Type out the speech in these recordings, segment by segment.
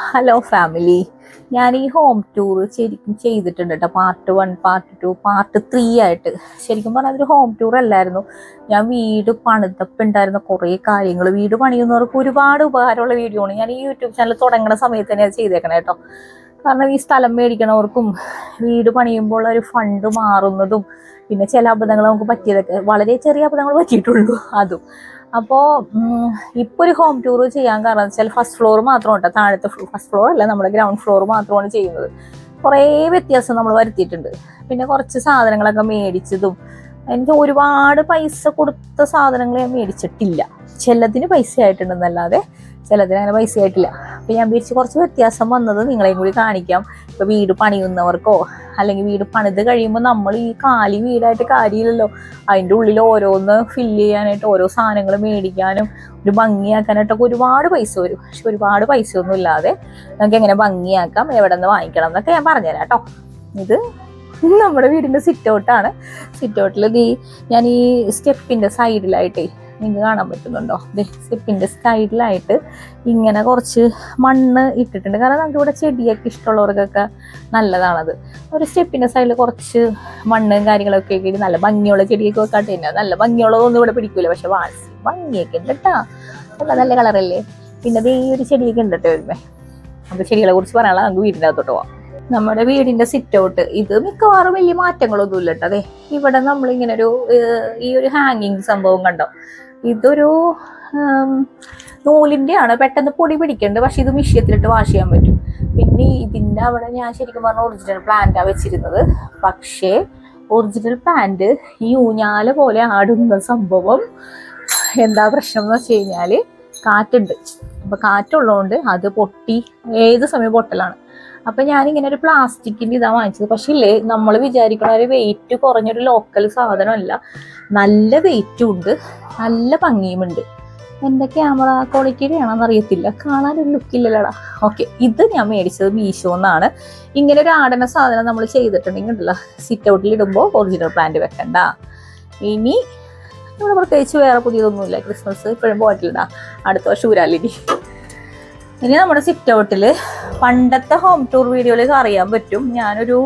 Hello family ഞാൻ ഈ home tour ശരിക്കും ചെയ്തിട്ടുണ്ട് കേട്ടോ part one part two part three ആയിട്ട്. ശരിക്കും പറഞ്ഞാൽ അതൊരു ഹോം ടൂർ അല്ലായിരുന്നു. ഞാൻ വീട് പണിതപ്പം ഉണ്ടായിരുന്ന കുറേ കാര്യങ്ങൾ വീട് പണിയുന്നവർക്ക് ഒരുപാട് ഉപകാരമുള്ള വീഡിയോ ആണ്. ഞാൻ ഈ യൂട്യൂബ് ചാനൽ തുടങ്ങുന്ന സമയത്ത് തന്നെ അത് ചെയ്തേക്കണേ കേട്ടോ കാരണം ഈ സ്ഥലം മേടിക്കണവർക്കും വീട് പണിയുമ്പോൾ ഒരു ഫണ്ട് മാറുന്നതും പിന്നെ ചില അബദ്ധങ്ങൾ നമുക്ക് പറ്റിയതൊക്കെ. വളരെ ചെറിയ അബദ്ധങ്ങൾ പറ്റിയിട്ടുള്ളൂ. അതും. അപ്പോൾ ഇപ്പോൾ ഒരു ഹോം ടൂർ ചെയ്യാൻ കാരണം വെച്ചാൽ ഫസ്റ്റ് ഫ്ലോർ മാത്രം കേട്ടോ താഴത്തെ ഫസ്റ്റ് ഫ്ലോർ അല്ല നമ്മുടെ ഗ്രൗണ്ട് ഫ്ലോർ മാത്രമാണ് ചെയ്യുന്നത്. കുറേ വ്യത്യാസം നമ്മൾ വരുത്തിയിട്ടുണ്ട്. പിന്നെ കുറച്ച് സാധനങ്ങളൊക്കെ മേടിച്ചതും എനിക്ക് ഒരുപാട് പൈസ കൊടുത്ത സാധനങ്ങൾ ഞാൻ മേടിച്ചിട്ടില്ല. ചിലതിന് പൈസ ആയിട്ടുണ്ടെന്നല്ലാതെ ചിലതിന് അങ്ങനെ പൈസ ആയിട്ടില്ല. അപ്പം ഞാൻ വിചാരിച്ച് കുറച്ച് വ്യത്യാസം വന്നത് നിങ്ങളെയും കൂടി കാണിക്കാം. ഇപ്പം വീട് പണിയുന്നവർക്കോ അല്ലെങ്കിൽ വീട് പണിത് കഴിയുമ്പോൾ നമ്മൾ ഈ കാലി വീടായിട്ട് കാര്യമില്ലല്ലോ. അതിന്റെ ഉള്ളിൽ ഓരോന്ന് ഫില്ല് ചെയ്യാനായിട്ട് ഓരോ സാധനങ്ങൾ മേടിക്കാനും ഒരു ഭംഗിയാക്കാനായിട്ടൊക്കെ ഒരുപാട് പൈസ വരും. പക്ഷെ ഒരുപാട് പൈസ ഒന്നും ഇല്ലാതെ നമുക്ക് എങ്ങനെ ഭംഗിയാക്കാം എവിടെ നിന്ന് വാങ്ങിക്കണം എന്നൊക്കെ ഞാൻ പറഞ്ഞുതരാം കേട്ടോ. ഇത് നമ്മുടെ വീടിന്റെ സിറ്റ് ഔട്ടാണ് സിറ്റ് ഔട്ടിൽ ഈ ഞാൻ ഈ സ്റ്റെപ്പിന്റെ സൈഡിലായിട്ടേ നിങ്ങൾക്ക് കാണാൻ പറ്റുന്നുണ്ടോ? സ്റ്റെപ്പിന്റെ സൈഡിലായിട്ട് ഇങ്ങനെ കുറച്ച് മണ്ണ് ഇട്ടിട്ടുണ്ട്. കാരണം നമുക്ക് ഇവിടെ ചെടിയൊക്കെ ഇഷ്ടമുള്ളവർക്കൊക്കെ നല്ലതാണത്. ഒരു സ്റ്റെപ്പിന്റെ സൈഡിൽ കുറച്ച് മണ്ണും കാര്യങ്ങളൊക്കെ ഇട്ട് നല്ല ഭംഗിയുള്ള ചെടിയൊക്കെ വെക്കാട്ട് തന്നെ നല്ല ഭംഗിയുള്ളതൊന്നും ഇവിടെ പിടിക്കൂല. പക്ഷെ വാസി ഭംഗിയൊക്കെ ഉണ്ട് കേട്ടോ നല്ല നല്ല കളറല്ലേ പിന്നെ ദേ ഈ ഒരു ചെടിയൊക്കെ ഉണ്ട് കേട്ടോ വരുമ്പേ നമുക്ക് ചെടികളെ കുറിച്ച് പറയാനുള്ള നമുക്ക് വീടിന്റെ അകത്തോട്ട് പോവാം. നമ്മുടെ വീടിന്റെ സിറ്റ് ഔട്ട് ഇത് മിക്കവാറും വലിയ മാറ്റങ്ങളൊന്നും ഇല്ല കേട്ടോ അതെ ഇവിടെ നമ്മളിങ്ങനെ ഒരു ഈ ഒരു ഹാങ്ങിങ് സംഭവം കണ്ടോ? ഇതൊരു നൂലിന്റെയാണ് പെട്ടെന്ന് പൊടി പിടിക്കേണ്ട. പക്ഷെ ഇത് മിഷ്യത്തിലിട്ട് വാഷ് ചെയ്യാൻ പറ്റും. പിന്നെ ഇതിന്റെ അവിടെ ഞാൻ ശരിക്കും പറഞ്ഞ ഒറിജിനൽ പ്ലാന്റാണ് വെച്ചിരുന്നത്. പക്ഷേ ഒറിജിനൽ പ്ലാന്റ് ഈ ഊഞ്ഞാല പോലെ ആടുന്ന സംഭവം എന്താ പ്രശ്നം എന്ന് വെച്ച് കഴിഞ്ഞാൽ കാറ്റുണ്ട്. അപ്പൊ കാറ്റുള്ളതുകൊണ്ട് അത് പൊട്ടി ഏത് സമയം പൊട്ടലാണ്. അപ്പൊ ഞാനിങ്ങനെ ഒരു പ്ലാസ്റ്റിക്കിന്റെ ഇതാ വാങ്ങിച്ചത്. പക്ഷേ ഇല്ലേ നമ്മൾ വിചാരിക്കണ ഒരു വെയിറ്റ് കുറഞ്ഞൊരു ലോക്കൽ സാധനമല്ല. നല്ല വെയിറ്റും ഉണ്ട് നല്ല ഭംഗിയുമുണ്ട്. എന്റെ ക്യാമറ ക്വാളിറ്റിയുടെ ആണെന്ന് അറിയത്തില്ല കാണാനൊരു ലുക്കില്ലല്ലോടാ ഓക്കെ ഇത് ഞാൻ മേടിച്ചത് മീഷോ എന്നാണ് ഇങ്ങനെ ഒരു ആടന സാധനം നമ്മൾ ചെയ്തിട്ടുണ്ടെങ്കിൽ ഉണ്ടല്ലോ സിറ്റ് ഔട്ടിൽ ഇടുമ്പോൾ ഒറിജിനൽ പ്ലാന്റ് വെക്കണ്ട. ഇനി ഇവിടെ പ്രത്യേകിച്ച് വേറെ പുതിയതൊന്നുമില്ല. ക്രിസ്മസ് ഇപ്പോഴും പോയിട്ടില്ല. അടുത്ത വർഷം ഊരാലിനി ഇനി നമ്മുടെ സിറ്റ് ഔട്ടിൽ പണ്ടത്തെ ഹോം ടൂർ വീഡിയോയിലേക്ക് അറിയാൻ പറ്റും. ഞാനൊരു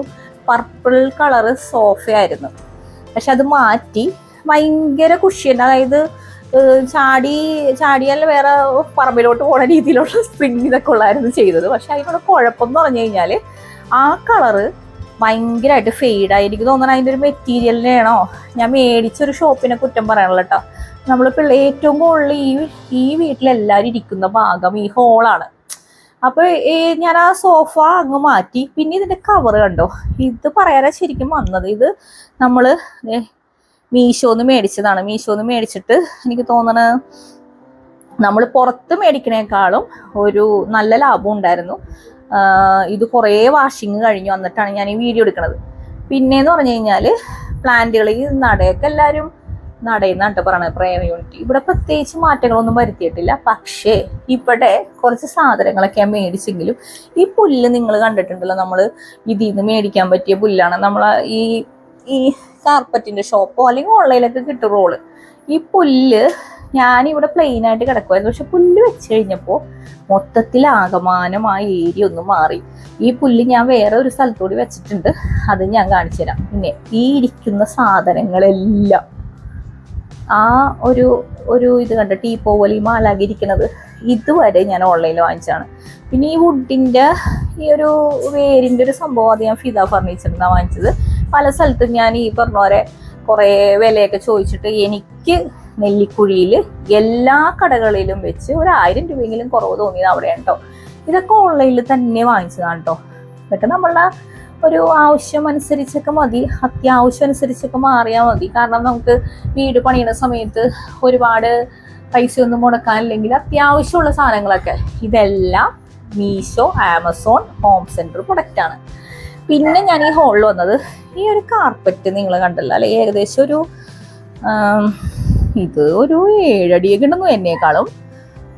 പർപ്പിൾ കളറ് സോഫയായിരുന്നു. പക്ഷെ അത് മാറ്റി ഭയങ്കര കുഷ്യൻ അതായത് ചാടി ചാടിയാൽ വേറെ പറമ്പിലോട്ട് പോണ രീതിയിലുള്ള സ്പ്രിങ് ഇതൊക്കെ ഉള്ളായിരുന്നു ചെയ്തത്. പക്ഷെ അതിനോട് കുഴപ്പം എന്ന് പറഞ്ഞു കഴിഞ്ഞാൽ ആ കളറ് ഭയങ്കരമായിട്ട് ഫെയ്ഡായി എനിക്ക് തോന്നണം അതിന്റെ ഒരു മെറ്റീരിയലിനാണോ ഞാൻ മേടിച്ചൊരു ഷോപ്പിനെ കുറ്റം പറയാനുള്ള കേട്ടോ നമ്മൾ പിള്ളേ ഏറ്റവും കൂടുതൽ ഈ ഈ വീട്ടിലെല്ലാവരും ഇരിക്കുന്ന ഭാഗം ഈ ഹോളാണ് അപ്പോൾ ഞാൻ ആ സോഫ അങ്ങ് മാറ്റി. പിന്നെ ഇതിന്റെ കവർ കണ്ടോ? ഇത് പറയാനാ ശരിക്കും വന്നത്. ഇത് നമ്മൾ മീഷോന്ന് മേടിച്ചതാണ്. മീഷോന്ന് മേടിച്ചിട്ട് എനിക്ക് തോന്നണ നമ്മൾ പുറത്ത് മേടിക്കണേക്കാളും ഒരു നല്ല ലാഭം ഉണ്ടായിരുന്നു. ഇത് കുറേ വാഷിങ് കഴിഞ്ഞു. വന്നിട്ടാണ് ഞാൻ ഈ വീഡിയോ എടുക്കുന്നത് പിന്നെന്ന് പറഞ്ഞു കഴിഞ്ഞാൽ പ്ലാന്റുകൾ ഈ നടയൊക്കെ എല്ലാവരും നടയെന്നാട്ടോ പറയണത് പ്രേമ യൂണിറ്റ് ഇവിടെ പ്രത്യേകിച്ച് മാറ്റങ്ങളൊന്നും വരുത്തിയിട്ടില്ല. പക്ഷേ ഇവിടെ കുറച്ച് സാധനങ്ങളൊക്കെ ഞാൻ മേടിച്ചെങ്കിലും ഈ പുല്ല് നിങ്ങൾ കണ്ടിട്ടുണ്ടല്ലോ നമ്മൾ ഇതിൽ നിന്ന് മേടിക്കാൻ പറ്റിയ പുല്ലാണ്. നമ്മൾ ഈ ഈ കാർപ്പറ്റിന്റെ ഷോപ്പോ അല്ലെങ്കിൽ ഓൺലൈനിലൊക്കെ കിട്ടും റോൾ ഈ പുല്ല് ഞാനിവിടെ പ്ലെയിൻ ആയിട്ട് കിടക്കുമായിരുന്നു പക്ഷെ പുല്ല് വെച്ച് കഴിഞ്ഞപ്പോൾ മൊത്തത്തിൽ ആകമാനം ആ ഏരിയ ഒന്ന് മാറി. ഈ പുല്ല് ഞാൻ വേറെ ഒരു സ്ഥലത്തൂടി വെച്ചിട്ടുണ്ട്. അത് ഞാൻ കാണിച്ചു തരാം. പിന്നെ ഈ ഇരിക്കുന്ന സാധനങ്ങളെല്ലാം. ആ ഒരു ഒരു ഇത് കണ്ട ടീപ്പോ പോലെ ഈ മാലാകി ഇരിക്കുന്നത് ഇതുവരെ ഞാൻ ഓൺലൈനിൽ വാങ്ങിച്ചതാണ്. പിന്നെ ഈ വുഡിന്റെ ഈ ഒരു വേരിന്റെ ഒരു സംഭവം അത് ഞാൻ ഫിദ ഫർണിച്ചറിനാണ് വാങ്ങിച്ചത്. പല സ്ഥലത്തും ഞാൻ ഈ പറഞ്ഞ പോലെ കുറേ വിലയൊക്കെ ചോദിച്ചിട്ട് എനിക്ക് നെല്ലിക്കുഴിയിൽ എല്ലാ കടകളിലും വെച്ച് ഒരു ആയിരം രൂപയെങ്കിലും കുറവ് തോന്നിയത് അവിടെയാണ് കേട്ടോ ഇതൊക്കെ ഓൺലൈനിൽ തന്നെ വാങ്ങിച്ചതാണ് കേട്ടോ ഇതൊക്കെ നമ്മളുടെ ഒരു ആവശ്യം അനുസരിച്ചൊക്കെ മതി. അത്യാവശ്യം അനുസരിച്ചൊക്കെ മാറിയാൽ മതി. കാരണം നമുക്ക് വീട് പണിയുന്ന സമയത്ത് ഒരുപാട് പൈസ പൈസയൊന്നും മുടക്കാനില്ലെങ്കിൽ അത്യാവശ്യമുള്ള സാധനങ്ങളൊക്കെ. ഇതെല്ലാം മീഷോ ആമസോൺ ഹോം സെന്റർ പ്രൊഡക്റ്റാണ് പിന്നെ ഞാൻ ഈ ഹോളിൽ വന്നത് ഈ ഒരു കാർപ്പറ്റ് നിങ്ങൾ കണ്ടല്ലോ. അല്ലെ? ഏകദേശം ഒരു ഇത് ഒരു ഏഴടിയൊക്കെ ഉണ്ടെന്നു എന്നേക്കാളും.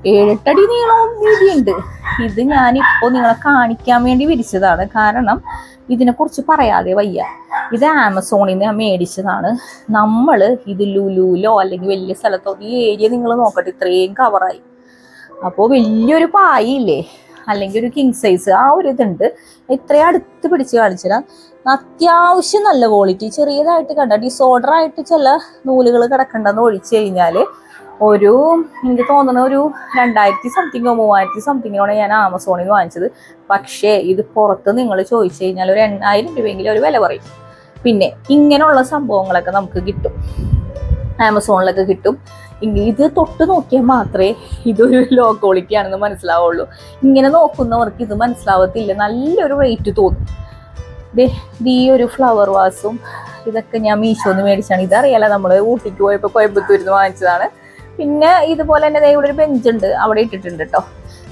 ഏഴെട്ടടി നീളവും വീതിയുണ്ട്. ഇത് ഞാനിപ്പോൾ നിങ്ങളെ കാണിക്കാൻ വേണ്ടി വിരിച്ചതാണ്. കാരണം ഇതിനെ ഇതിനെക്കുറിച്ച് പറയാതെ വയ്യ. ഇത് ആമസോണിൽ നിന്ന് ഞാൻ മേടിച്ചതാണ്. നമ്മൾ ഇത് ലുലുലോ അല്ലെങ്കിൽ വലിയ സ്ഥലത്തോ ഈ ഏരിയ നിങ്ങൾ നോക്കട്ടെ ഇത്രയും കവറായി അപ്പോൾ വലിയൊരു പായില്ലേ അല്ലെങ്കിൽ ഒരു കിങ് സൈസ് ആ ഒരു ഇതുണ്ട്. ഇത്രയും അടുത്ത് പിടിച്ച് കാണിച്ചുതരാം. അത്യാവശ്യം നല്ല ക്വാളിറ്റി ചെറിയതായിട്ട് കണ്ട ഡിസോർഡർ ആയിട്ട് ചില നൂലുകൾ കിടക്കണ്ടെന്ന് ഒഴിച്ചു കഴിഞ്ഞാൽ ഒരു എനിക്ക് തോന്നുന്ന ഒരു രണ്ടായിരത്തി സംതിങ്ങോ മൂവായിരത്തി സംതിങ്ങിനോടെ ഞാൻ ആമസോണിൽ നിന്ന് വാങ്ങിച്ചത്. പക്ഷേ ഇത് പുറത്ത് നിങ്ങൾ ചോദിച്ചു കഴിഞ്ഞാൽ ഒരു എണ്ണായിരം രൂപയെങ്കിലും ഒരു വില പറയും. പിന്നെ ഇങ്ങനെയുള്ള സംഭവങ്ങളൊക്കെ നമുക്ക് കിട്ടും. ആമസോണിലൊക്കെ കിട്ടും. ഇത് തൊട്ട് നോക്കിയാൽ മാത്രമേ ഇതൊരു ലോ ക്വാളിറ്റി ആണെന്ന് മനസ്സിലാവുള്ളൂ. ഇങ്ങനെ നോക്കുന്നവർക്ക് ഇത് മനസ്സിലാവത്തില്ല. നല്ലൊരു റേറ്റ് തോന്നും. ഈ ഒരു ഫ്ലവർ വാസും ഇതൊക്കെ ഞാൻ ഒന്ന് മേടിച്ചാണ്. ഇതറിയാല നമ്മൾ ഊട്ടിക്ക് പോയപ്പോൾ കോയമ്പത്തൂരിൽ നിന്ന് വാങ്ങിച്ചതാണ്. പിന്നെ ഇതുപോലെ തന്നെ ഇവിടെ ഒരു ബെഞ്ച് ഉണ്ട്. അവിടെ ഇട്ടിട്ടുണ്ട് കേട്ടോ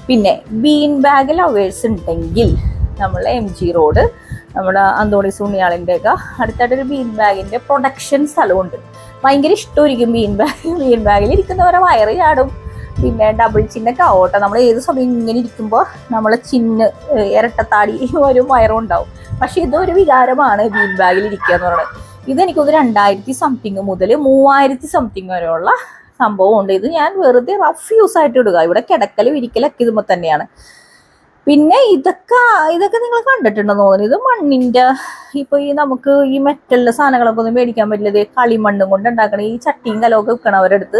പിന്നെ ബീൻ ബാഗ് ലവേഴ്സ് ഉണ്ടെങ്കിൽ നമ്മൾ എം ജി റോഡ് നമ്മുടെ അന്തോണി സുണിയാളിന്റെയൊക്കെ അടുത്തായിട്ടൊരു ബീൻ ബാഗിന്റെ പ്രൊഡക്ഷൻ സ്ഥലമുണ്ട്. ഭയങ്കര ഇഷ്ടമായിരിക്കും ബീൻ ബാഗ് ബീൻ ബാഗിൽ ഇരിക്കുന്നവരെ വയറ് ചാടും. പിന്നെ ഡബിൾ ചിന്നൊക്കെ ആവട്ടെ. നമ്മൾ ഏത് സമയം ഇങ്ങനെ ഇരിക്കുമ്പോൾ നമ്മൾ ചിന്ന് ഇരട്ടത്താടി വരും വയറും ഉണ്ടാവും. പക്ഷെ ഇതൊരു വികാരമാണ് ബീൻ ബാഗിൽ ഇരിക്കുക എന്ന് പറയുന്നത്. ഇതെനിക്കൊന്ന് രണ്ടായിരത്തി സംതിങ് മുതൽ മൂവായിരത്തി സംതിങ് വരെയുള്ള സംഭവമുണ്ട്. ഇത് ഞാൻ വെറുതെ റഫ് യൂസ് ആയിട്ട് ഇടുക. ഇവിടെ കിടക്കലും ഇരിക്കലൊക്കെ ഇതുമ്പോൾ തന്നെയാണ്. പിന്നെ ഇതൊക്കെ ഇതൊക്കെ നിങ്ങൾ കണ്ടിട്ടുണ്ടെന്ന് തോന്നുന്നു. ഇത് മണ്ണിന്റെ ഇപ്പൊ ഈ നമുക്ക് ഈ മെറ്റലിന്റെ സാധനങ്ങളൊക്കെ ഒന്നും മേടിക്കാൻ പറ്റില്ല. കളിമണ്ണും കൊണ്ട് ഉണ്ടാക്കണ ഈ ചട്ടിയും കലമൊക്കെ വെക്കണവരെടുത്ത്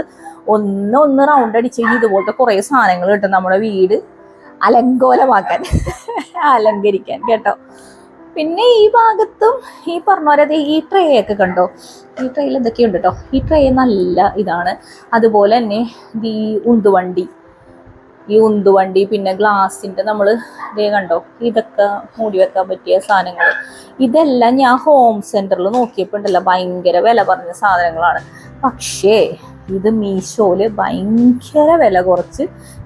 ഒന്ന് ഒന്ന് റൗണ്ട് അടിച്ച് കഴിഞ്ഞ് ഇതുപോലത്തെ കുറേ സാധനങ്ങൾ കിട്ടും നമ്മുടെ വീട്. അലങ്കോലമാക്കാൻ. അലങ്കരിക്കാൻ കേട്ടോ. പിന്നെ ഈ ഭാഗത്തും ഈ പറഞ്ഞ പോലെ ഈ ട്രേ ഒക്കെ കണ്ടോ? ഈ ട്രേയിൽ എന്തൊക്കെയുണ്ട് കേട്ടോ ഈ ട്രേ നല്ല ഇതാണ്. അതുപോലെ തന്നെ ഈ ഉന്തുവണ്ടി ഈ ഉന്തുവണ്ടി പിന്നെ ഗ്ലാസിന്റെ നമ്മൾ ഇതേ കണ്ടോ? ഇതൊക്കെ മൂടി വെക്കാൻ പറ്റിയ സാധനങ്ങൾ ഇതെല്ലാം ഞാൻ ഹോം സെന്ററിൽ നോക്കിയപ്പോൾ ഉണ്ടല്ലോ ഭയങ്കര വില പറഞ്ഞ സാധനങ്ങളാണ്. പക്ഷേ ഇത് മീഷോയിൽ ഭയങ്കര വില കുറച്ച്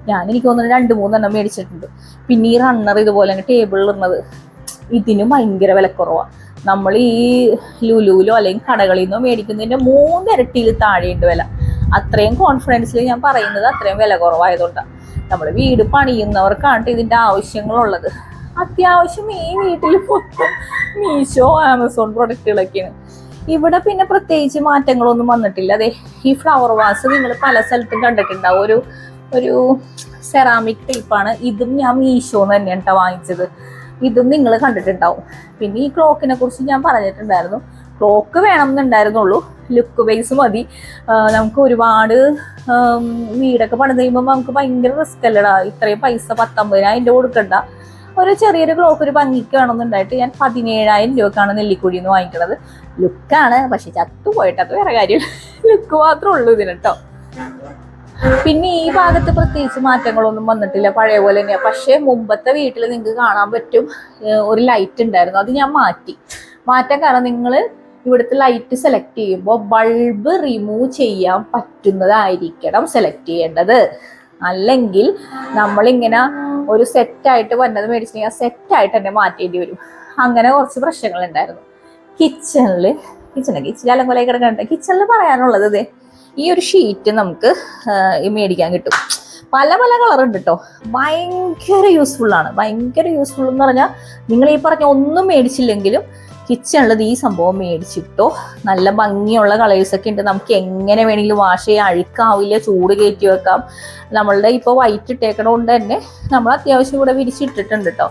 ഞാൻ എനിക്ക് തോന്നുന്നു രണ്ട് മൂന്നെണ്ണം മേടിച്ചിട്ടുണ്ട്. പിന്നെ ഈ റണ്ണർ ഇതുപോലെ തന്നെ ടേബിളിൽ ഇരുന്നത് ഇതിനും ഭയങ്കര വിലക്കുറവാണ് നമ്മൾ ഈ ലുലുവിലോ അല്ലെങ്കിൽ കടകളിൽ നിന്നോ മേടിക്കുന്നതിന്റെ മൂന്നിരട്ടിയിൽ താഴെയുണ്ട് വില. അത്രയും കോൺഫിഡൻസിൽ ഞാൻ പറയുന്നത് അത്രയും വില കുറവായതുകൊണ്ടാണ് നമ്മൾ വീട് പണിയുന്നവർക്കാണ് ഇതിന്റെ ആവശ്യങ്ങളുള്ളത്. അത്യാവശ്യം ഈ വീട്ടിൽ മൊത്തം മീഷോ ആമസോൺ പ്രൊഡക്റ്റുകളൊക്കെയാണ്. ഇവിടെ പിന്നെ പ്രത്യേകിച്ച് മാറ്റങ്ങളൊന്നും വന്നിട്ടില്ല. അതെ ഈ ഫ്ലവർ വാസ് നിങ്ങൾ പല സ്ഥലത്തും കണ്ടിട്ടുണ്ടാവും. ഒരു ഒരു സെറാമിക് ടൈപ്പാണ് ഇതും ഞാൻ മീഷോന്ന് തന്നെയാണ് കേട്ടോ വാങ്ങിച്ചത്. ഇതും നിങ്ങൾ കണ്ടിട്ടുണ്ടാവും. പിന്നെ ഈ ക്ലോക്കിനെ കുറിച്ച് ഞാൻ പറഞ്ഞിട്ടുണ്ടായിരുന്നു. ക്ലോക്ക് വേണം എന്നുണ്ടായിരുന്നുള്ളൂ. ലുക്ക് ബേസ് മതി. നമുക്ക് ഒരുപാട് വീടൊക്കെ പണിത് കഴിയുമ്പോൾ നമുക്ക് ഭയങ്കര റിസ്ക് അല്ലടാ ഇത്രയും പൈസ പത്തൊമ്പതിനായിരം രൂപ കൊടുക്കണ്ട. ഒരു ചെറിയൊരു ക്ലോക്ക് ഒരു ഭംഗിക്ക് വേണമെന്നുണ്ടായിട്ട് ഞാൻ പതിനേഴായിരം രൂപക്കാണ് നെല്ലിക്കുഴിയിൽ നിന്ന് വാങ്ങിക്കണത്. ലുക്കാണ് പക്ഷെ ചത്തുപോയിട്ട് അത് വേറെ കാര്യം. ലുക്ക് മാത്രമേ ഉള്ളൂ ഇതിന് കേട്ടോ പിന്നെ ഈ ഭാഗത്ത് പ്രത്യേകിച്ച് മാറ്റങ്ങളൊന്നും വന്നിട്ടില്ല പഴയ പോലെ തന്നെയാണ് പക്ഷേ മുമ്പത്തെ വീട്ടിൽ നിങ്ങൾക്ക് കാണാൻ പറ്റും ഒരു ലൈറ്റ് ഉണ്ടായിരുന്നു അത് ഞാൻ മാറ്റി. മാറ്റാൻ കാരണം നിങ്ങൾ ഇവിടുത്തെ ലൈറ്റ് സെലക്ട് ചെയ്യുമ്പോൾ ബൾബ് റിമൂവ് ചെയ്യാൻ പറ്റുന്നതായിരിക്കണം സെലക്ട് ചെയ്യേണ്ടത്. അല്ലെങ്കിൽ നമ്മളിങ്ങനെ ഒരു സെറ്റായിട്ട് വന്നത് മേടിച്ചിട്ടുണ്ടെങ്കിൽ ആ സെറ്റായിട്ട് തന്നെ മാറ്റേണ്ടി വരും. അങ്ങനെ കുറച്ച് പ്രശ്നങ്ങൾ ഉണ്ടായിരുന്നു. കിച്ചണിൽ കിച്ചണിൽ കിച്ചൺ അലങ്കൊലയിൽ കിടക്കണ്ട കിച്ചണിൽ പറയാനുള്ളത് ഇതേ ഈ ഒരു ഷീറ്റ് നമുക്ക് മേടിക്കാൻ കിട്ടും. പല പല കളർ ഉണ്ട് കേട്ടോ ഭയങ്കര യൂസ്ഫുൾ ആണ്. ഭയങ്കര യൂസ്ഫുൾ എന്ന് പറഞ്ഞാൽ നിങ്ങൾ ഈ പറഞ്ഞ ഒന്നും മേടിച്ചില്ലെങ്കിലും കിച്ചണിലത് ഈ സംഭവം മേടിച്ചിട്ടോ. നല്ല ഭംഗിയുള്ള കളേഴ്സ് ഒക്കെ ഉണ്ട്. നമുക്ക് എങ്ങനെ വേണമെങ്കിലും വാഷ് ചെയ്യാൻ അഴുക്കാവില്ല ചൂട് കയറ്റി വെക്കാം. നമ്മളുടെ ഇപ്പോൾ വൈറ്റ് ഇട്ടേക്കണ കൊണ്ട് തന്നെ നമ്മൾ അത്യാവശ്യം ഇവിടെ വിരിച്ചിട്ടിട്ടുണ്ട് കേട്ടോ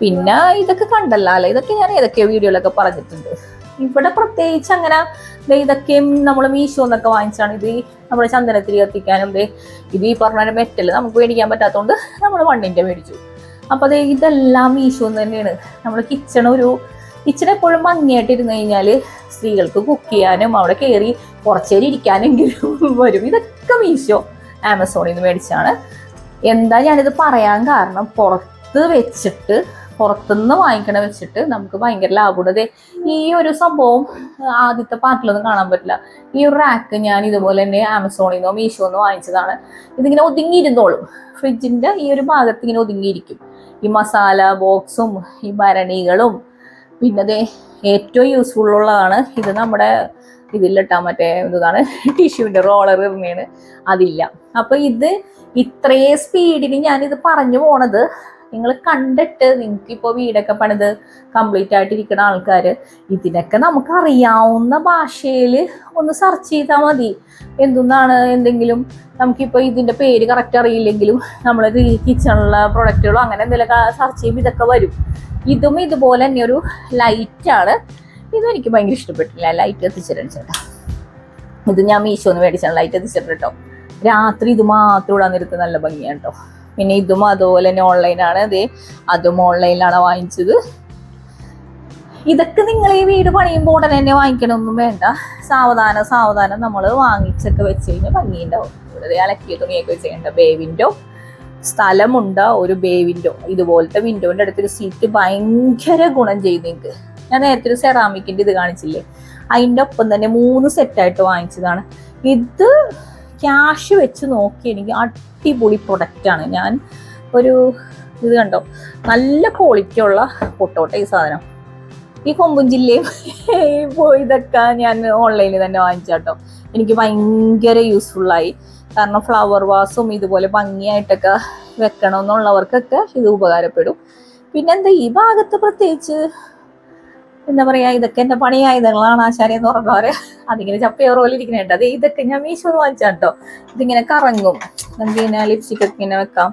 പിന്നെ ഇതൊക്കെ കണ്ടല്ലോ അല്ലെ? ഇതൊക്കെ ഞാൻ ഏതൊക്കെയോ വീഡിയോയിലൊക്കെ പറഞ്ഞിട്ടുണ്ട്. ഇവിടെ പ്രത്യേകിച്ച് അങ്ങനെ ഇതൊക്കെയും നമ്മൾ മീശോ എന്നൊക്കെ വാങ്ങിച്ചാണ് ഇത് നമ്മുടെ ചന്ദനത്തിരി കത്തിക്കാനും ഇത് ഈ പറഞ്ഞ മെറ്റൽ നമുക്ക് മേടിക്കാൻ പറ്റാത്തതുകൊണ്ട് നമ്മൾ മണ്ണിന്റെ മേടിച്ചു. അപ്പോൾ അത് ഇതെല്ലാം മീഷോ തന്നെയാണ്. നമ്മൾ കിച്ചൺ ഒരു കിച്ചൺ എപ്പോഴും ഭംഗിയായിട്ടിരുന്നു കഴിഞ്ഞാൽ സ്ത്രീകൾക്ക് കുക്ക് ചെയ്യാനും അവിടെ കയറി കുറച്ചേരി ഇരിക്കാനെങ്കിലും വരും. ഇതൊക്കെ മീശോ ആമസോണിൽ നിന്ന് മേടിച്ചാണ്. എന്താ ഞാനിത് പറയാൻ കാരണം പുറത്ത് വെച്ചിട്ട് പുറത്തുനിന്ന് വാങ്ങിക്കണ വെച്ചിട്ട് നമുക്ക് ഭയങ്കര ലാഭമുണ്ട്. ഈ ഒരു സംഭവം ആദ്യത്തെ പാർട്ടിലൊന്നും കാണാൻ പറ്റില്ല. ഈ ഒരു റാക്ക് ഞാൻ ഇതുപോലെ തന്നെ ആമസോണിൽ നിന്നോ മീഷോ നിന്നോ വാങ്ങിച്ചതാണ്. ഇതിങ്ങനെ ഒതുങ്ങിയിരുന്നോളും. ഫ്രിഡ്ജിന്റെ ഈ ഒരു ഭാഗത്ത് ഇങ്ങനെ ഒതുങ്ങിയിരിക്കും. ഈ മസാല ബോക്സും ഈ ഭരണികളും പിന്നെ ദേ ഏറ്റവും യൂസ്ഫുൾ ഉള്ളതാണ്. ഇത് നമ്മുടെ ഇതിലിട്ടാ മറ്റേ എന്താണ്? ടിഷ്യൂവിന്റെ റോളർ ഇറങ്ങിയാണ് അതില്ല. അപ്പോൾ ഇത് ഇത്രയും സ്പീഡിന് ഞാനിത് പറഞ്ഞു പോണത്. നിങ്ങൾ കണ്ടിട്ട് നിങ്ങൾക്ക് ഇപ്പോൾ വീടൊക്കെ പണിത് കംപ്ലീറ്റ് ആയിട്ടിരിക്കുന്ന ആൾക്കാർ ഇതിനൊക്കെ നമുക്ക് അറിയാവുന്ന ഭാഷയിൽ ഒന്ന് സെർച്ച് ചെയ്താൽ മതി. എന്തൊന്നാണ് എന്തെങ്കിലും നമുക്കിപ്പോൾ ഇതിന്റെ പേര് കറക്റ്റ് അറിയില്ലെങ്കിലും നമ്മൾ കിച്ചണുള്ള പ്രൊഡക്റ്റുകളോ അങ്ങനെ എന്തെങ്കിലുമൊക്കെ സെർച്ച് ചെയ്യുമ്പോൾ ഇതൊക്കെ വരും. ഇതും ഇതുപോലെ തന്നെ ഒരു ലൈറ്റാണ് ഇതും എനിക്ക് ഭയങ്കര ഇഷ്ടപ്പെട്ടില്ല. ലൈറ്റ് എത്തിച്ചിട്ടുണ്ട് ചേട്ടാ. ഇത് ഞാൻ മീശോന്ന് മേടിച്ചാണ് ലൈറ്റ് എത്തിച്ചിട്ടുണ്ട് കേട്ടോ രാത്രി ഇത് മാത്രം ഇടാൻ നിരത്ത് നല്ല ഭംഗിയാണ് കേട്ടോ പിന്നെ ഇതും അതുപോലെ തന്നെ ഓൺലൈനാണ് അതെ അതും ഓൺലൈനിലാണ് വാങ്ങിച്ചത്. ഇതൊക്കെ നിങ്ങൾ ഈ വീട് പണിയുമ്പോൾ ഉടനെ തന്നെ വാങ്ങിക്കണമൊന്നും വേണ്ട. സാവധാനം സാവധാനം നമ്മൾ വാങ്ങിച്ചൊക്കെ വെച്ച് കഴിഞ്ഞാൽ ഭംഗിയുണ്ടാവും. ഇവിടെ അലക്കിയ തുണിയൊക്കെ വെച്ച് കഴിഞ്ഞാൽ ബേ വിൻഡോ സ്ഥലമുണ്ട് ഒരു ബേ വിൻഡോ ഇതുപോലത്തെ വിൻഡോന്റെ അടുത്തൊരു സീറ്റ് ഭയങ്കര ഗുണം ചെയ്യും നിങ്ങൾക്ക് ഞാൻ നേരത്തെ ഒരു സെറാമിക്കിന്റെ ഇത് കാണിച്ചില്ലേ? അതിന്റെ ഒപ്പം തന്നെ മൂന്ന് സെറ്റായിട്ട് വാങ്ങിച്ചതാണ്. ഇത് ക്യാഷ് വെച്ച് നോക്കി എനിക്ക് അടിപൊളി പ്രൊഡക്റ്റാണ് ഞാൻ ഒരു ഇത് കണ്ടോ? നല്ല ക്വാളിറ്റി ഉള്ള പൊട്ടോട്ടെ ഈ സാധനം. ഈ കൊമ്പും ജില്ലയും ഇപ്പോൾ ഇതൊക്കെ ഞാൻ ഓൺലൈനിൽ തന്നെ വാങ്ങിച്ചാട്ടോ. എനിക്ക് ഭയങ്കര യൂസ്ഫുള്ളായി കാരണം ഫ്ലവർ വാസും ഇതുപോലെ ഭംഗിയായിട്ടൊക്കെ വെക്കണമെന്നുള്ളവർക്കൊക്കെ ഇത് ഉപകാരപ്പെടും. പിന്നെന്താ ഈ ഭാഗത്ത് പ്രത്യേകിച്ച് എന്താ പറയാ ഇതൊക്കെ എന്റെ പണി ആയുധങ്ങളാണ് ആശാരി എന്ന് പറഞ്ഞവരെ അതിങ്ങനെ ചപ്പയോറ് പോലെ ഇരിക്കുന്നുണ്ട് അത് ഇതൊക്കെ ഞാൻ മീശോ വാങ്ങിച്ചാട്ടോ ഇതിങ്ങനെ കറങ്ങും. നമുക്ക് ഇങ്ങനെ ലിപ്സ്റ്റിക് ഒക്കെ ഇങ്ങനെ വെക്കാം.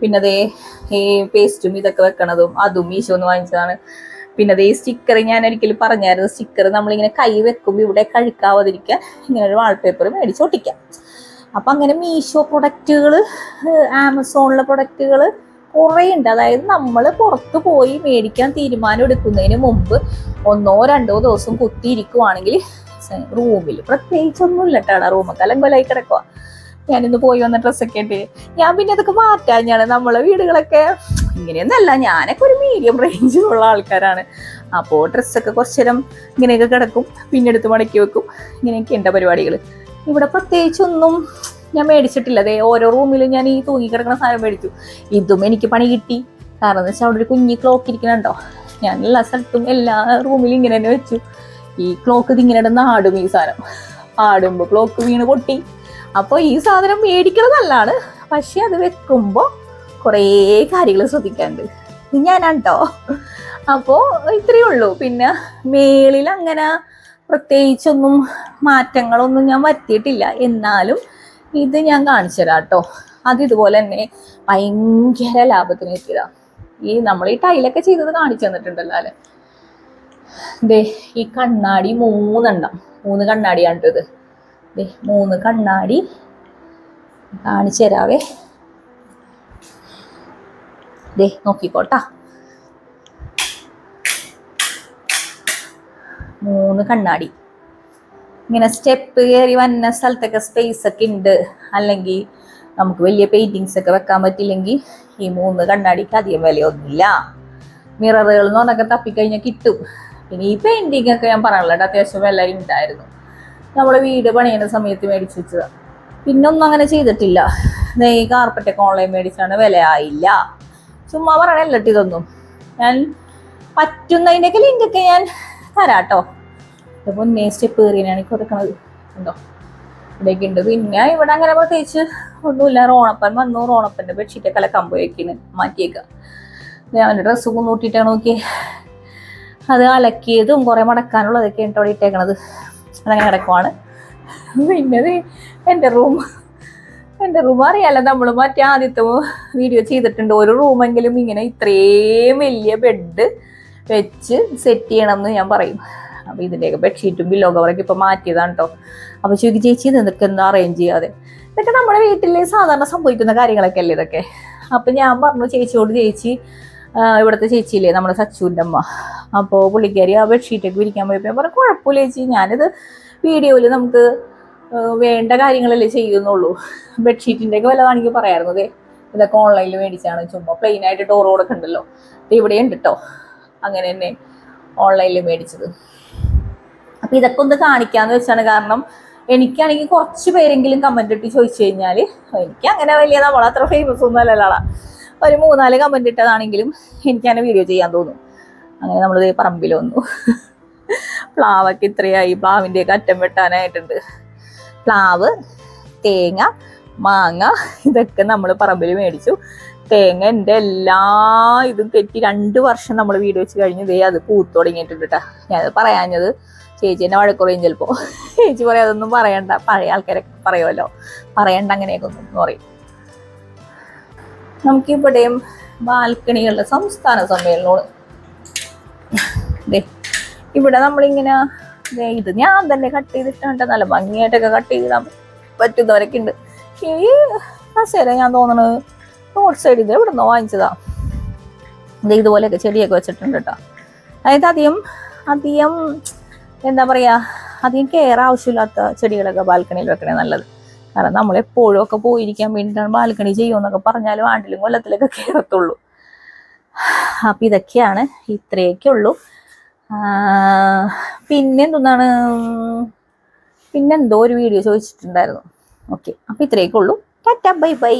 പിന്നെ അതേ ഈ പേസ്റ്റും ഇതൊക്കെ വെക്കണതും അതും മീശോ എന്ന് വാങ്ങിച്ചതാണ്. പിന്നെ അതേ സ്റ്റിക്കർ ഞാൻ ഒരിക്കലും പറഞ്ഞായിരുന്നു. സ്റ്റിക്കർ നമ്മളിങ്ങനെ കൈ വെക്കുമ്പോൾ ഇവിടെ കഴുക്കാവാതിരിക്കാൻ. ഇങ്ങനെ ഒരു വാൾപേപ്പർ മേടിച്ച് ഒട്ടിക്കാം. അപ്പം അങ്ങനെ മീഷോ പ്രൊഡക്റ്റുകൾ ആമസോണിലെ പ്രൊഡക്റ്റുകൾ കുറേ ഉണ്ട് അതായത് നമ്മൾ പുറത്ത് പോയി മേടിക്കാൻ തീരുമാനം എടുക്കുന്നതിന് മുമ്പ് ഒന്നോ രണ്ടോ ദിവസം കുത്തിയിരിക്കുവാണെങ്കിൽ റൂമിൽ പ്രത്യേകിച്ചൊന്നും ഇല്ല കേട്ടാ റൂമൊക്കെ അലങ്കോലായി കിടക്കുക ഞാനിന്ന് പോയി വന്ന ഡ്രസ്സൊക്കെ ഉണ്ട് ഞാൻ പിന്നെ അതൊക്കെ മാറ്റാഞ്ഞാണ് നമ്മളെ വീടുകളൊക്കെ ഇങ്ങനെയൊന്നല്ല. ഞാനൊക്കെ ഒരു മീഡിയം റേഞ്ചിലുള്ള ആൾക്കാരാണ്. അപ്പോൾ ഡ്രസ്സൊക്കെ കുറച്ചു നേരം ഇങ്ങനെയൊക്കെ കിടക്കും. പിന്നെ എടുത്ത് മടക്കി വെക്കും. ഇങ്ങനെയൊക്കെ ഉണ്ട് പരിപാടികൾ ഇവിടെ പ്രത്യേകിച്ചൊന്നും ഞാൻ മേടിച്ചിട്ടില്ല. അതെ ഓരോ റൂമിലും ഞാൻ ഈ തൂങ്ങി കിടക്കുന്ന സാധനം മേടിച്ചു. ഇതും എനിക്ക് പണി കിട്ടി. കാരണം എന്ന് വെച്ചാൽ അവിടെ ഒരു കുഞ്ഞി ക്ലോക്ക് ഇരിക്കണുണ്ടോ ഞാൻ എല്ലാ സ്ഥലത്തും എല്ലാ റൂമിലും ഇങ്ങനെ തന്നെ വെച്ചു. ഈ ക്ലോക്ക് ഇതിങ്ങനെ ഇടുന്ന ആടും ഈ സാധനം. ആടുമ്പോൾ ക്ലോക്ക് വീണ് പൊട്ടി. അപ്പോൾ ഈ സാധനം മേടിക്കണത് നല്ലതാണ് പക്ഷെ അത് വെക്കുമ്പോൾ കുറേ കാര്യങ്ങൾ ശ്രദ്ധിക്കാനുണ്ട്. ഇത് ഞാനാണ് കേട്ടോ അപ്പോൾ ഇത്രയേ ഉള്ളൂ. പിന്നെ മേളിൽ അങ്ങനെ പ്രത്യേകിച്ചൊന്നും മാറ്റങ്ങളൊന്നും ഞാൻ വരുത്തിയിട്ടില്ല. എന്നാലും ഇത് ഞാൻ കാണിച്ചു തരാം കേട്ടോ അത് ഇതുപോലെ തന്നെ ഭയങ്കര ലാഭത്തിന് എത്തിയതാ ഈ നമ്മൾ ഈ ടൈലൊക്കെ ചെയ്തത് കാണിച്ചു തന്നിട്ടുണ്ടല്ലോ അല്ലെ? ദേ ഈ കണ്ണാടി മൂന്നെണ്ണം. മൂന്ന് കണ്ണാടിയാണ് ഇത്. ദേ മൂന്ന് കണ്ണാടി. കാണിച്ചു തരാവേ. ദേ നോക്കിക്കോട്ടാ. മൂന്ന് കണ്ണാടി. ഇങ്ങനെ സ്റ്റെപ്പ് കയറി വന്ന സ്ഥലത്തൊക്കെ സ്പേസ് ഒക്കെ ഉണ്ട്. അല്ലെങ്കിൽ നമുക്ക് വലിയ പെയിന്റിങ്സ് ഒക്കെ വെക്കാൻ പറ്റില്ലെങ്കിൽ ഈ മൂന്ന് കണ്ണാടിക്ക് അധികം വിലയൊന്നുമില്ല. മിററുകൾ എന്ന് പറഞ്ഞൊക്കെ തപ്പിക്കഴിഞ്ഞാൽ കിട്ടും. പിന്നെ ഈ പെയിന്റിങ് ഒക്കെ ഞാൻ പറയാനുള്ളത് അത്യാവശ്യം വില ഉണ്ടായിരുന്നു. നമ്മൾ വീട് പണിയുന്ന സമയത്ത് മേടിച്ച് വെച്ചതാണ് പിന്നെ ഒന്നും അങ്ങനെ ചെയ്തിട്ടില്ല. ഈ കാർപ്പറ്റൊക്കെ ഓൺലൈൻ മേടിച്ചാണ് വില ആയില്ല ചുമ്മാ പറയണല്ലോ ഇതൊന്നും. ഞാൻ പറ്റുന്നതിന്റെയൊക്കെ ലിങ്കൊക്കെ ഞാൻ തരാട്ടോ. ഇത് മെയിൻ സ്റ്റെപ്പ് കയറിയാണ് കൊടുക്കണത്. ഉണ്ടോ? ഇവിടേക്ക് ഉണ്ട്. പിന്നെ ഇവിടെ അങ്ങനെ പ്രത്യേകിച്ച് ഒന്നുമില്ല. റോണപ്പൻ വന്നു. റോണപ്പന്റെ ബെഡ്ഷീറ്റൊക്കെ അലക്കാൻ പോയേക്കിന് മാറ്റിയേക്കാം. അവന്റെ ഡ്രസ്സ് കൂട്ടിയിട്ടാണ് നോക്കി അത് അലക്കിയതും കുറേ മടക്കാനുള്ളതൊക്കെ ഉണ്ട് അവിടെ ഇട്ടേക്കണത്. അതങ്ങനെ കിടക്കുവാണ്. പിന്നെ എന്റെ റൂം എന്റെ റൂം അറിയാലോ നമ്മൾ മറ്റേ ആദ്യത്തെ വീഡിയോ ചെയ്തിട്ടുണ്ട്. ഒരു റൂമെങ്കിലും ഇങ്ങനെ ഇത്രയും വലിയ ബെഡ് വെച്ച് സെറ്റ് ചെയ്യണം എന്ന് ഞാൻ പറയും. അപ്പോൾ ഇതിന്റെയൊക്കെ ബെഡ്ഷീറ്റും ബില്ലോ കവറൊക്കെ ഇപ്പോൾ മാറ്റിയതാണ് കേട്ടോ അപ്പോൾ ചോദിക്കും ചേച്ചി ഇത് ഇതൊക്കെ എന്താ അറേഞ്ച് ചെയ്യാതെ? ഇതൊക്കെ നമ്മുടെ വീട്ടിൽ സാധാരണ സംഭവിക്കുന്ന കാര്യങ്ങളൊക്കെ അല്ലേ ഇതൊക്കെ? അപ്പോൾ ഞാൻ പറഞ്ഞു ചേച്ചിയോട് ചേച്ചി ഇവിടുത്തെ ചേച്ചിയില്ലേ നമ്മുടെ സച്ചുവിന്റെ അമ്മ. അപ്പോൾ പുള്ളിക്കാരി ആ ബെഡ്ഷീറ്റൊക്കെ വിരിക്കാൻ പോയപ്പോൾ ഞാൻ പറഞ്ഞു കുഴപ്പമില്ല ചേച്ചി ഞാനിത് വീഡിയോയിൽ നമുക്ക് വേണ്ട കാര്യങ്ങളല്ലേ ചെയ്യുന്നുള്ളൂ. ബെഡ്ഷീറ്റിന്റെ ഒക്കെ വല്ലതാണെങ്കിൽ പറയായിരുന്നു ദേ ഇതൊക്കെ ഓൺലൈനിൽ മേടിച്ചാണ്. ചുമ്മാ പ്ലെയിൻ ആയിട്ട് ഡോർ കൊടുക്കണ്ടല്ലോ. ഇവിടെ ഉണ്ട് കേട്ടോ അങ്ങനെ തന്നെ ഓൺലൈനിൽ മേടിച്ചത്. അപ്പൊ ഇതൊക്കെ ഒന്ന് കാണിക്കാന്ന് വെച്ചാണ്. കാരണം എനിക്കാണെങ്കിൽ കുറച്ച് പേരെങ്കിലും കമന്റ് ഇട്ട് ചോദിച്ചു കഴിഞ്ഞാൽ എനിക്ക് അങ്ങനെ വലിയ നമ്മളത്ര ഫേമസ് ഒന്നും അല്ലല്ലോ ഒരു മൂന്നാൽ കമന്റ് ഇട്ടതാണെങ്കിലും എനിക്ക് അങ്ങനെ വീഡിയോ ചെയ്യാൻ തോന്നും. അങ്ങനെ നമ്മൾ പറമ്പിൽ വന്നു. പ്ലാവൊക്കെ ഇത്രയായി പ്ലാവിന്റെയൊക്കെ അറ്റം വെട്ടാനായിട്ടുണ്ട്. പ്ലാവ് തേങ്ങ മാങ്ങ ഇതൊക്കെ നമ്മൾ പറമ്പിൽ മേടിച്ചു. തേങ്ങ എന്റെ എല്ലാ ഇതും തെറ്റി രണ്ട് വർഷം നമ്മൾ വീട് വെച്ച് കഴിഞ്ഞ് ദേ അത് പൂത്ത് തുടങ്ങിയിട്ടുണ്ട് കേട്ടോ ഞാനത് പറയാഞ്ഞത് ചേച്ചി എന്നെ വഴക്കുറയും ചിലപ്പോൾ ചേച്ചി പറയാം അതൊന്നും പറയണ്ട. പഴയ ആൾക്കാരൊക്കെ പറയുമല്ലോ. പറയണ്ട അങ്ങനെയൊക്കെ ഒന്നും എന്ന് പറയും. നമുക്കിവിടെയും ബാൽക്കണികളുടെ സംസ്ഥാന സമ്മേളനമാണ് ഇവിടെ നമ്മളിങ്ങനെ ഇത് ഞാൻ തന്നെ കട്ട്. ചെയ്തിട്ടുണ്ട് നല്ല ഭംഗിയായിട്ടൊക്കെ കട്ട് ചെയ്തിടാൻ പറ്റുന്നവരൊക്കെ ഉണ്ട്. ഈ കസേര ഞാൻ തോന്നണത്. റോഡ് സൈഡിൽ നിന്ന് ഇവിടെ നിന്ന് വാങ്ങിച്ചതാ. ഇതേ ഇതുപോലെയൊക്കെ ചെടിയൊക്കെ വെച്ചിട്ടുണ്ട് കേട്ടോ. അതായത് അധികം അധികം എന്താ പറയുക അധികം കെയർ ആവശ്യമില്ലാത്ത ചെടികളൊക്കെ ബാൽക്കണിയിൽ വെക്കണേ നല്ലത്. കാരണം നമ്മൾ എപ്പോഴും ഒക്കെ പോയിരിക്കാൻ വേണ്ടിയിട്ടാണ് ബാൽക്കണി ചെയ്യുമെന്നൊക്കെ പറഞ്ഞാലും ആണ്ടിലും കൊല്ലത്തിലൊക്കെ കയറത്തുള്ളൂ അപ്പം ഇതൊക്കെയാണ് ഇത്രയൊക്കെ ഉള്ളൂ. ആ, പിന്നെ എന്താണ് പിന്നെന്തോ ഒരു വീഡിയോ ചോദിച്ചിട്ടുണ്ടായിരുന്നു. ഓക്കെ അപ്പം ഇത്രയൊക്കെ ഉള്ളൂ. Tata bye bye.